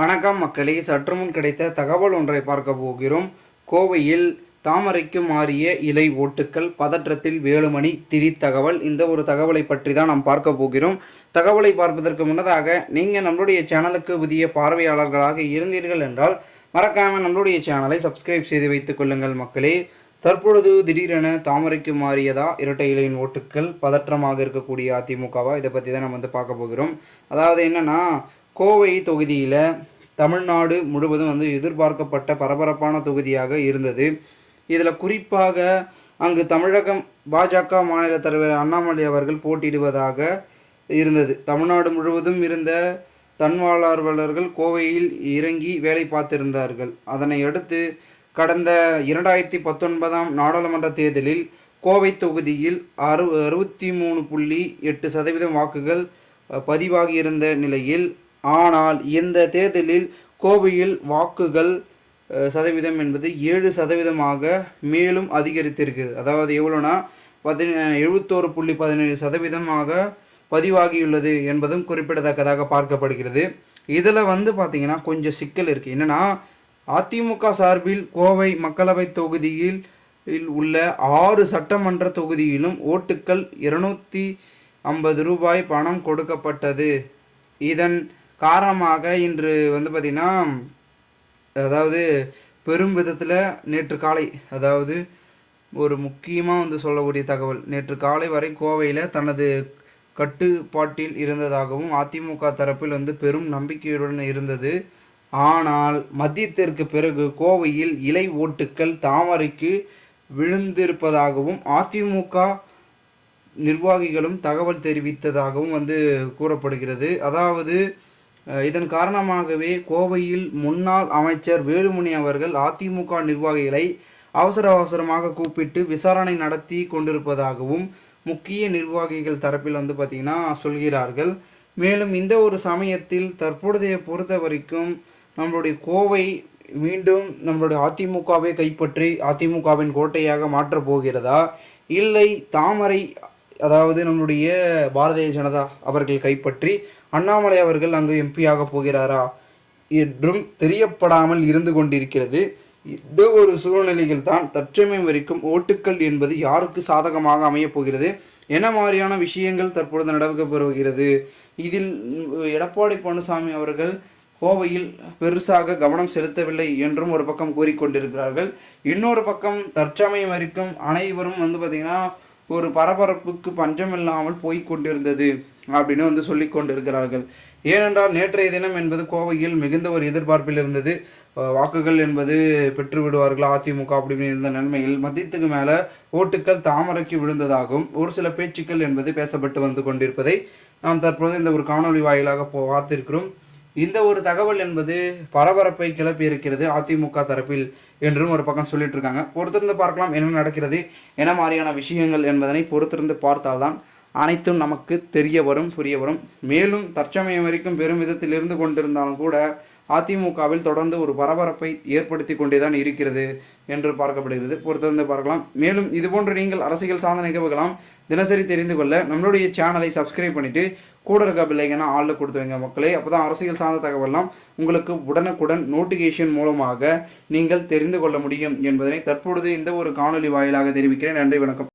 வணக்கம் மக்களே. சற்றுமுன் கிடைத்த தகவல் ஒன்றை பார்க்க போகிறோம். கோவையில் தாமரைக்கு மாறிய இலை ஓட்டுக்கள் பதற்றத்தில் வேலுமணி திரி தகவல். இந்த ஒரு தகவலை பற்றி தான் நாம் பார்க்க போகிறோம். தகவலை பார்ப்பதற்கு முன்னதாக நீங்கள் நம்மளுடைய சேனலுக்கு புதிய பார்வையாளர்களாக இருந்தீர்கள் என்றால் மறக்காமல் நம்மளுடைய சேனலை சப்ஸ்கிரைப் செய்து வைத்துக் கொள்ளுங்கள் மக்களே. தற்பொழுது திடீரென தாமரைக்கு மாறியதா? இரட்டை இலையின் ஓட்டுக்கள் பதற்றமாக இருக்கக்கூடிய அதிமுகவா? இதை பற்றி தான் நம்ம வந்து பார்க்க போகிறோம். அதாவது என்னென்னா கோவை தொகுதியில் தமிழ்நாடு முழுவதும் வந்து எதிர்பார்க்கப்பட்ட பரபரப்பான தொகுதியாக இருந்தது. இதில் குறிப்பாக அங்கு தமிழகம் பாஜக மாநில தலைவர் அண்ணாமலை அவர்கள் போட்டியிடுவதாக இருந்தது. தமிழ்நாடு முழுவதும் இருந்த தன்வாழ்வாளர்கள் கோவையில் இறங்கி வேலை பார்த்திருந்தார்கள். அதனை அடுத்து கடந்த இரண்டாயிரத்தி பத்தொன்பதாம் நாடாளுமன்ற தேர்தலில் கோவை தொகுதியில் அறு அறுபத்தி மூணு புள்ளி எட்டு சதவீதம் வாக்குகள் பதிவாகியிருந்த நிலையில் ஆனால் இந்த தேர்தலில் கோவையில் வாக்குகள் சதவீதம் என்பது ஏழு சதவீதமாக மேலும் அதிகரித்திருக்குது அதாவது எவ்வளோனா பதின எழுபத்தோரு புள்ளி பதினேழு சதவீதமாக பதிவாகியுள்ளது என்பதும் குறிப்பிடத்தக்கதாக பார்க்கப்படுகிறது. இதில் வந்து பார்த்திங்கன்னா கொஞ்சம் சிக்கல் இருக்குது என்னென்னா அதிமுக சார்பில் கோவை மக்களவை தொகுதியில் உள்ள ஆறு சட்டமன்ற தொகுதியிலும் ஓட்டுக்கள் இருநூற்றி ஐம்பது ரூபாய் பணம் கொடுக்கப்பட்டது. இதன் காரணமாக இன்று வந்து பார்த்திங்கன்னா அதாவது பெரும் விதத்தில் நேற்று காலை அதாவது ஒரு முக்கியமாக வந்து சொல்லக்கூடிய தகவல் நேற்று காலை வரை கோவையில் தனது கட்டுப்பாட்டில் இருந்ததாகவும் அதிமுக தரப்பில் வந்து பெரும் நம்பிக்கையுடன் இருந்தது. ஆனால் மதியத்திற்கு பிறகு கோவையில் இலை ஓட்டுக்கள் தாமரைக்கு விழுந்திருப்பதாகவும் அதிமுக நிர்வாகிகளும் தகவல் தெரிவித்ததாகவும் வந்து கூறப்படுகிறது. அதாவது இதன் காரணமாகவே கோவையில் முன்னாள் அமைச்சர் வேலுமணி அவர்கள் அதிமுக நிர்வாகிகளை அவசர அவசரமாக கூப்பிட்டு விசாரணை நடத்தி கொண்டிருப்பதாகவும் முக்கிய நிர்வாகிகள் தரப்பில் வந்து பார்த்திங்கன்னா சொல்கிறார்கள். மேலும் இந்த ஒரு சமயத்தில் தற்பொழுதைய பொறுத்த வரைக்கும் நம்மளுடைய கோவை மீண்டும் நம்மளுடைய அதிமுகவை கைப்பற்றி அதிமுகவின் கோட்டையாக மாற்றப் போகிறதா? இல்லை தாமரை அதாவது நம்முடைய பாரதிய ஜனதா அவர்கள் கைப்பற்றி அண்ணாமலை அவர்கள் அங்கு எம்பியாக போகிறாரா என்றும் தெரியப்படாமல் இருந்து கொண்டிருக்கிறது. இந்த ஒரு சூழ்நிலையில் தான் தற்சமயம் வரைக்கும் ஓட்டுக்கள் என்பது யாருக்கு சாதகமாக அமையப் போகிறது? என்ன மாதிரியான விஷயங்கள் தற்பொழுது நடக்கப் இதில் எடப்பாடி பழனிசாமி அவர்கள் கோவையில் பெருசாக கவனம் செலுத்தவில்லை என்றும் ஒரு பக்கம் கூறிக்கொண்டிருக்கிறார்கள். இன்னொரு பக்கம் தற்சமயம் வரைக்கும் அனைவரும் வந்து பார்த்திங்கன்னா ஒரு பரபரப்புக்கு பஞ்சம் இல்லாமல் போய் கொண்டிருந்தது அப்படின்னு வந்து சொல்லி கொண்டிருக்கிறார்கள். ஏனென்றால் நேற்றைய தினம் என்பது கோவையில் மிகுந்த ஒரு எதிர்பார்ப்பில் இருந்தது. வாக்குகள் என்பது பெற்று விடுவார்கள். அதிமுக அப்படின்னு இருந்த நிலைமையில் மதியத்துக்கு மேலே ஓட்டுக்கள் தாமரைக்கு விழுந்ததாகவும் ஒரு சில பேச்சுக்கள் என்பது பேசப்பட்டு வந்து கொண்டிருப்பதை நாம் தற்போது இந்த ஒரு காணொளி வாயிலாக போ பார்த்திருக்கிறோம். இந்த ஒரு தகவல் என்பது பரபரப்பை கிளப்பி இருக்கிறது அதிமுக தரப்பில் என்றும் ஒரு பக்கம் சொல்லிட்டு இருக்காங்க. பொறுத்திருந்து பார்க்கலாம் என்ன நடக்கிறது என்ன மாதிரியான விஷயங்கள் என்பதனை பொறுத்திருந்து பார்த்தால்தான் அனைத்தும் நமக்கு தெரிய வரும் புரிய வரும். மேலும் தற்சமயம் வரைக்கும் பெரும் விதத்தில் இருந்து கொண்டிருந்தாலும் கூட அதிமுகவில் தொடர்ந்து ஒரு பரபரப்பை ஏற்படுத்தி கொண்டே தான் இருக்கிறது என்று பார்க்கப்படுகிறது. பொறுத்திருந்து பார்க்கலாம். மேலும் இதுபோன்று நீங்கள் அரசியல் சார்ந்த நிகழ்வுகளாம் தினசரி தெரிந்து கொள்ள நம்மளுடைய சேனலை சப்ஸ்கிரைப் பண்ணிவிட்டு கூட இருக்க பிள்ளைங்கன்னா ஆளில் கொடுத்து வைங்க மக்களே. அப்போ தான் அரசியல் சார்ந்த தகவல்லாம் உங்களுக்கு உடனுக்குடன் நோட்டிஃபிகேஷன் மூலமாக நீங்கள் தெரிந்து கொள்ள முடியும் என்பதனை தற்பொழுது இந்த ஒரு காணொளி வாயிலாக தெரிவிக்கிறேன். நன்றி வணக்கம்.